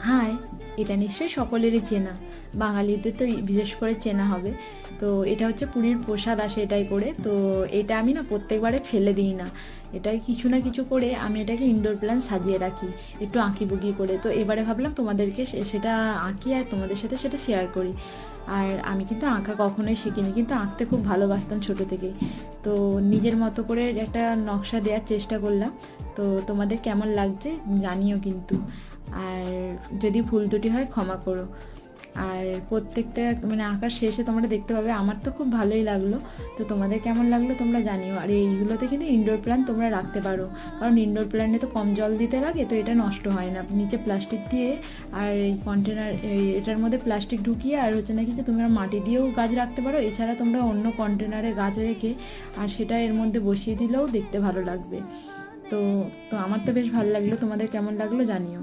High এটা নিশ্চয়ই সকলেরই চেনা। বাঙালিদের তো বিশেষ করে চেনা হবে। তো এটা হচ্ছে পুরীর প্রসাদ আসে এটাই করে। তো এটা আমি না প্রত্যেকবারে ফেলে দিই না। এটাই কিছু না কিছু করে আমি এটাকে ইনডোর প্ল্যান সাজিয়ে রাখি, একটু আঁকি বুকি করে। তো এবারে ভাবলাম তোমাদেরকে সেটা আঁকি আর তোমাদের সাথে সেটা শেয়ার করি। আর আমি কিন্তু আঁকা কখনোই শিখিনি, কিন্তু আঁকতে খুব ভালোবাসতাম ছোট থেকেই। তো নিজের মতো করে একটা নকশা দেওয়ার চেষ্টা করলাম। তো তোমাদের কেমন লাগছে জানিও কিন্তু। আর যদি ভুল দুটি হয় ক্ষমা করো। আর প্রত্যেকটা মানে আঁকার শেষে তোমরা দেখতে পাবে, আমার তো খুব ভালোই লাগল। তো তোমাদের কেমন লাগল তোমরা জানিও। আর এইগুলোতে কিন্তু ইনডোর প্ল্যান তোমরা রাখতে পারো। কারণ ইনডোর প্ল্যানে তো কম জল দিতে লাগে, তো এটা নষ্ট হয় না। নিচে প্লাস্টিক দিয়ে আর এই কন্টেনার এটার মধ্যে প্লাস্টিক ঢুকিয়ে আর হচ্ছে নাকি যে তোমরা মাটি দিয়েও গাছ রাখতে পারো। এছাড়া তোমরা অন্য কন্টেনারে গাছ রেখে আর সেটা এর মধ্যে বসিয়ে দিলেও দেখতে ভালো লাগবে। তো তো আমার তো বেশ ভালো লাগল। তোমাদের কেমন লাগল জানিও।